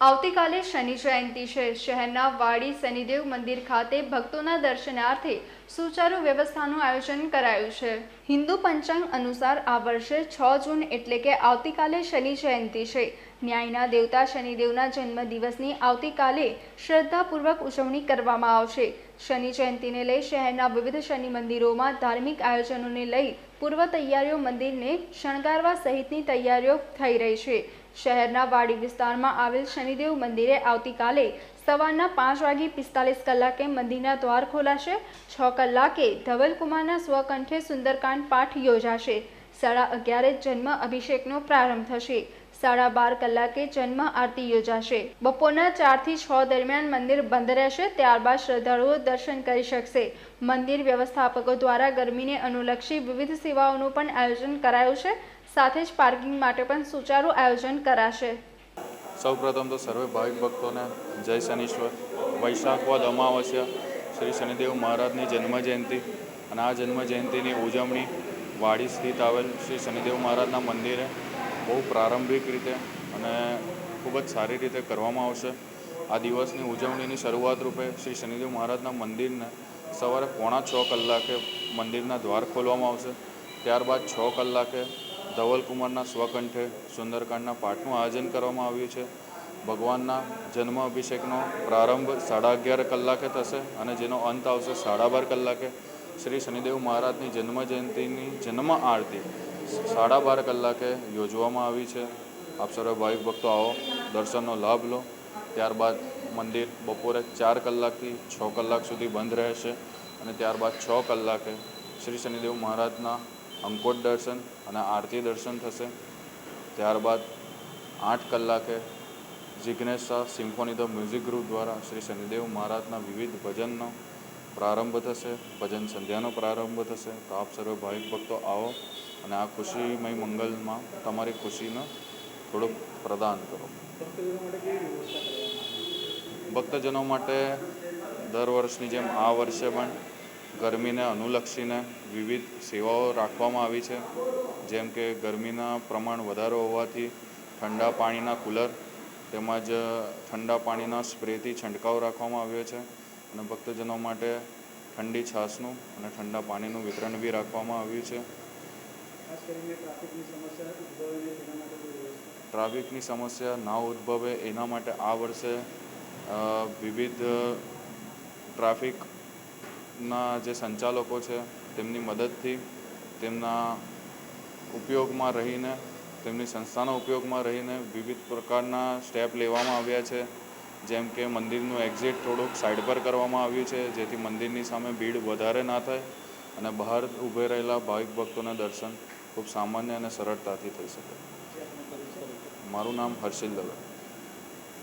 આવતીકાલે શનિ જયંતિ છે. શહેરના વાડી શનિદેવ મંદિર ખાતે ભક્તોના દર્શનાર્થે સુચારુ વ્યવસ્થાનું આયોજન કરાયું છે. હિન્દુ પંચાંગ અનુસાર આ વર્ષે છ જૂન એટલે કે આવતીકાલે શનિ જયંતિ છે. ન્યાયના દેવતા શનિદેવના જન્મદિવસની આવતીકાલે શ્રદ્ધાપૂર્વક ઉજવણી કરવામાં આવશે. શનિ જયંતિને લઈ શહેરના વિવિધ શનિ મંદિરોમાં ધાર્મિક આયોજનોને લઈ પૂર્વ તૈયારીઓ મંદિરને શણગારવા સહિતની તૈયારીઓ થઈ રહી છે. શહેરના વાડી વિસ્તારમાં આવેલ શનિદેવ મંદિરે આવતીકાલે સવારના પાંચ વાગે પિસ્તાલીસ કલાકે મંદિરના દ્વાર ખોલાશે. છ કલાકે ધવલકુમારના સ્વકંઠે સુંદરકાંડ પાઠ યોજાશે. સાડા અગિયારે જન્મ અભિષેકનો પ્રારંભ થશે. સાડા બાર કલાકે જન્મ આરતી યોજાશે. બપોરના ચારથી છ દરમિયાન મંદિર બંધ રહેશે, ત્યારબાદ શ્રદ્ધાળુઓ દર્શન કરી શકશે. મંદિર વ્યવસ્થાપકો દ્વારા ગરમીને અનુલક્ષી વિવિધ સેવાઓનું પણ આયોજન કરાયું છે. સાથે જ પાર્કિંગ માટે પણ સુચારુ આયોજન કરાશે. સૌપ્રથમ તો સર્વે ભાવિક ભક્તોને જય શનીશ્વર. વૈશાખ વદ અમાવસ્યા. શ્રી શનિદેવ મહારાજની જન્મ જયંતિ અને આ જન્મ જયંતિની ઉજવણી વાડી સ્થિત આવેલ શ્રી શનિદેવ મહારાજના મંદિરે બહુ પ્રારંભિક રીતે અને ખૂબ જ સારી રીતે કરવામાં આવશે. આ દિવસની ઉજવણીની શરૂઆત રૂપે શ્રી શનિદેવ મહારાજના મંદિરને સવારે પોણા છ કલાકે મંદિરના દ્વાર ખોલવામાં આવશે. ત્યારબાદ છ કલાકે ધવલકુમારના સ્વકંઠે સુંદરકાંડના પાઠનું આયોજન કરવામાં આવ્યું છે. ભગવાનના જન્મ અભિષેકનો પ્રારંભ સાડા અગિયાર કલાકે થશે અને જેનો અંત આવશે સાડા બાર કલાકે. શ્રી શનિદેવ મહારાજની જન્મ જયંતિની જન્મ આરતી સાડા બાર કલાકે યોજવામાં આવી છે. આપ સર્વે ભાવિક ભક્તો આવો, દર્શનનો લાભ લો. ત્યારબાદ મંદિર બપોરે ચાર કલાકથી છ કલાક સુધી બંધ રહેશે અને ત્યારબાદ છ કલાકે શ્રી શનિદેવ મહારાજના અંકોટ દર્શન અને આરતી દર્શન થશે. ત્યારબાદ આઠ કલાકે Jignesh Shah symphony the music group દ્વારા શ્રી શનિદેવ મહારાજના વિવિધ ભજનનો પ્રારંભ થશે, ભજન સંધ્યાનો પ્રારંભ થશે, તો આપ સર્વે ભાવિક ભક્તો આવો અને આ ખુશીમય મંગલમાં તમારી ખુશીને થોડુંક પ્રદાન કરો. ભક્તજનો માટે દર વર્ષની જેમ આ વર્ષે પણ ગરમીને અનુલક્ષીને વિવિધ સેવાઓ રાખવામાં આવી છે. જેમ કે ગરમીના પ્રમાણ વધારો હોવાથી ઠંડા પાણીના કુલર તેમજ ઠંડા પાણીના સ્પ્રેથી છંટકાવ રાખવામાં આવ્યો છે. અને ભક્તજનો માટે ઠંડી છાશનું અને ઠંડા પાણીનું વિતરણ બી રાખવામાં આવ્યું છે. ટ્રાફિકની સમસ્યા ના ઉદ્ભવે એના માટે આ વર્ષે વિવિધ ટ્રાફિકના જે સંચાલકો છે તેમની મદદથી તેમના ઉપયોગમાં રહીને તેમની સંસ્થાના ઉપયોગમાં રહીને વિવિધ પ્રકારના સ્ટેપ લેવામાં આવ્યા છે. જેમ કે મંદિરનું એક્ઝિટ થોડુંક સાઈડ પર કરવામાં આવ્યું છે, જેથી મંદિરની સામે ભીડ વધારે ના થાય અને બહાર ઊભે રહેલા ભાવિક ભક્તોના દર્શન ખૂબ સામાન્ય અને સરળતાથી થઈ શકે. મારું નામ હર્ષિલ દવે.